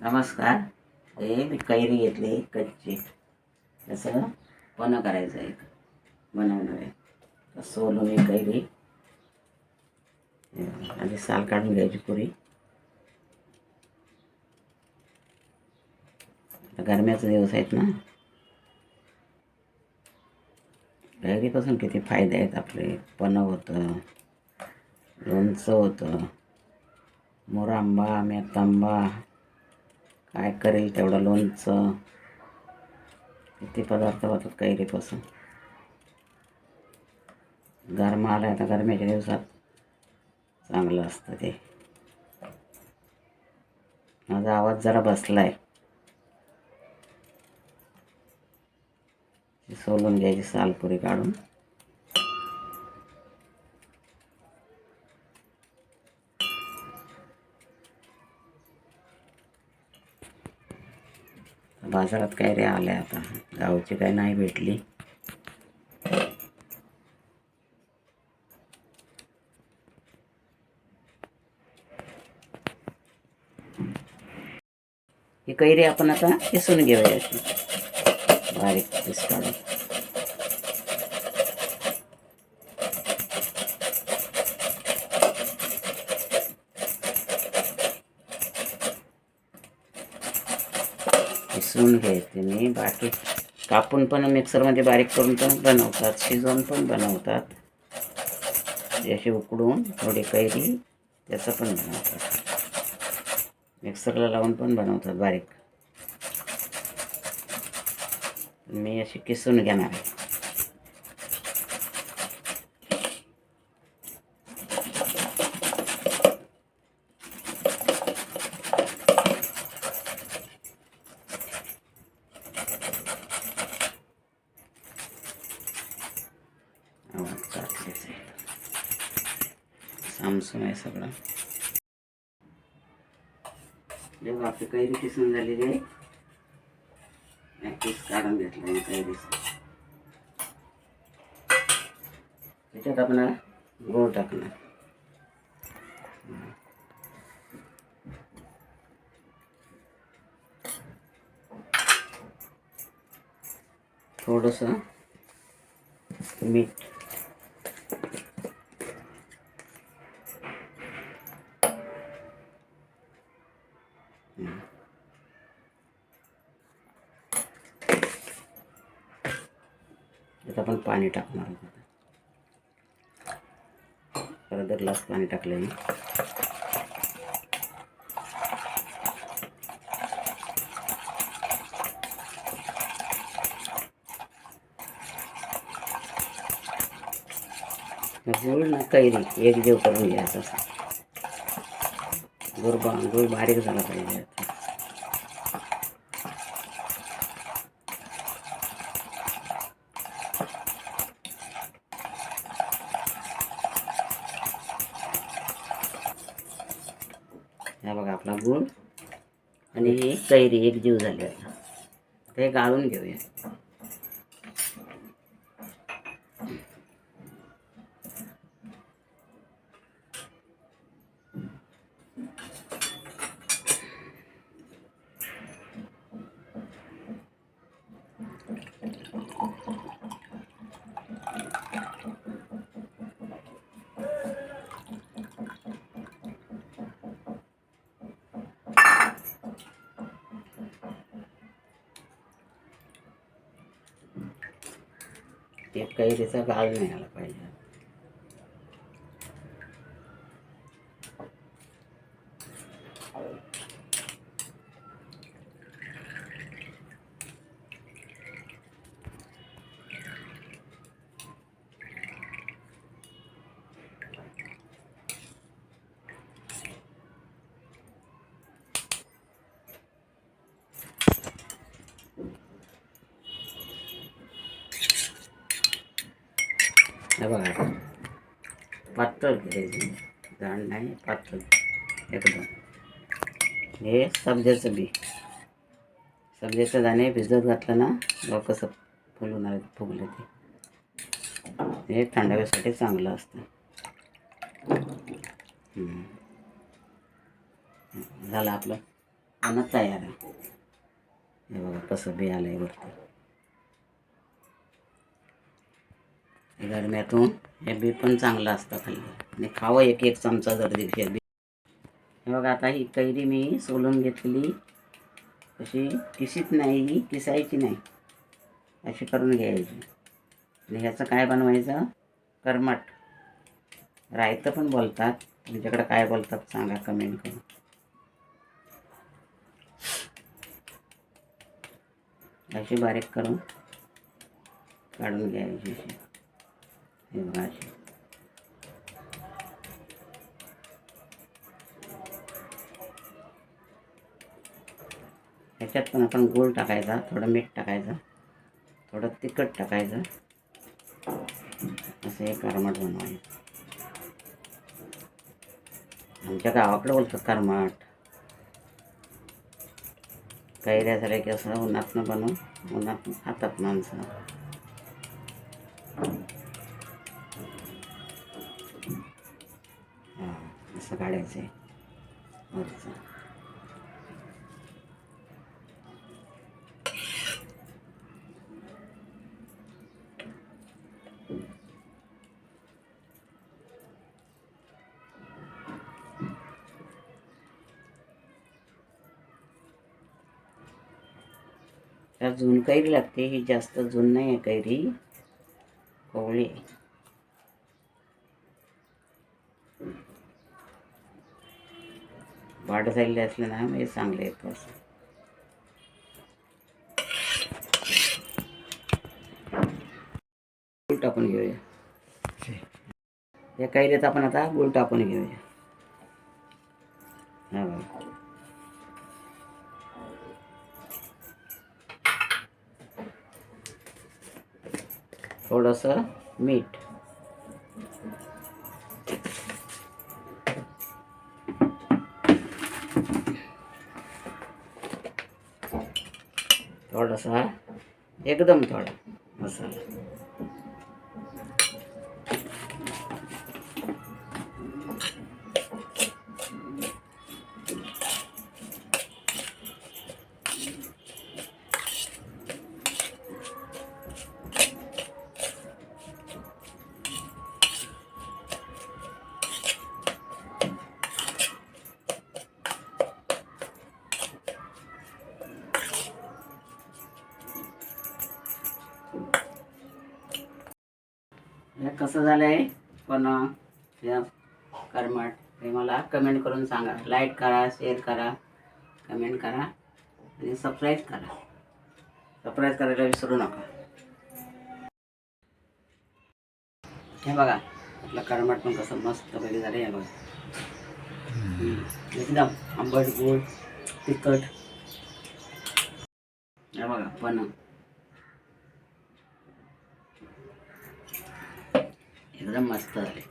नमस्कार. हे मी कैरी घेतली कच्ची. त्याचं पण करायचं आहे. बनवणार आहे. सोलून मी कैरी. आधी साल काढून घ्यायची पुरी. गरम्याचा गरम्याचे दिवस आहेत ना. कैरीपासून किती फायदे आहेत आपले? पन्ह होतं लोणचं होतं मोरांबा मेतांबा काय करेल तेवढं लोणचं? किती पदार्थ होतात कैरीपासून? गरमा आला आता गरम्याच्या दिवसात. चांगलं असतं ते. माझा आवाज जरा बसला आहे सोलून घ्यायची सालपुरी काढून. बाजारात काय रे आल्या आता? गावची काय नाही भेटली. ही कैरी आपण आता किसून घेऊया. अशी बारीक पीस काढून किसून घ्यायचे मी. बाकी कापून पण मिक्सरमध्ये बारीक करून पण बनवतात. शिजवून पण बनवतात. अशी उकडून थोडी कैरी त्याचं पण बनवतात. मिक्सरला लावून पण बनवतात बारीक. मी अशी किसून घेणार आहे आवाज चाटलेच आहे सामसूम आहे सगळं. जेव्हा आपली कैरी किसून झालेली आहे. एक पीस काढून घेतलं आहे कैरीचं. त्याच्यात आपण गूळ टाकणार. थोडंसं मीठ. त्यात आपण पाणी टाकणार आहोत आता. परत ग्लास पाणी टाकलं मी. गुळ ना कैरी एक देव करून घ्यायचा असा. गुळ बा गुळ बारीक झाला पाहिजे हा बघा आपला गुळ आणि ही कैरी एक जीव झाली आहे. ते गाळून घेऊया ते कैरीचा गाळ नाही आला पाहिजे. हे बघा. पातळ करायची जाड नाही पातळ. एकदम. हे सब्जाचं बी. सब्जाचं दाणे भिजत घातलं ना बघ कसं फुलून आलं फुगलं ते. हे थंडाव्यासाठी चांगलं असतं. झालं आपलं. अन्न तयार आहे. हे बघा कसं बी आलं आहे वरती. गरम्यातून हे बी पण चांगलं असतं खाल्लं. आणि खावं एक एक चमचा जर दिवशी बी. हे बघा आता ही कैरी मी सोलून घेतली. अशी किसीत नाही ही किसायची नाही. अशी करून घ्यायची. आणि ह्याचं काय बनवायचं? करमट. रायतं पण बोलतात. तुमच्याकडं काय बोलतात सांगा कमेंट करून. अशी बारीक करून काढून घ्यायची अशी. हे बघा ह्याच्यात पण आपण गूळ टाकायचा थोडं मीठ टाकायचं थोडं तिखट टाकायचं. असं हे करमट बनवायचं. आमच्या गावाकडे बोलतात करमट कैऱ्या झाल्या की असं उन्हातनं बनवून उन्हात खातात माणसं. असं काढायचं आहे वरचं. त्यात झुण कैरी लागते ही जास्त झुण नाही आहे कैरी. कोवळी. आहे. वाढ झालेली असले ना म्हणजे चांगले येतं असं गुळ टाकून घेऊया. या कैरीत आपण आता गुळ टाकून घेऊया. हा थोडंसं मीठ. थोडासा एकदम थोडा मसाला कसं झालं आहे पण या करमट हे मला कमेंट करून सांगा. लाईक करा शेअर करा कमेंट करा आणि सबस्क्राईब करा. सबस्क्राईब करायला विसरू नका. हे बघा आपलं करमट पण कसं मस्त पैकी झालं हे बघा. एकदम आंबट गोड तिखट. हे बघा पण एकदम मस्त झाले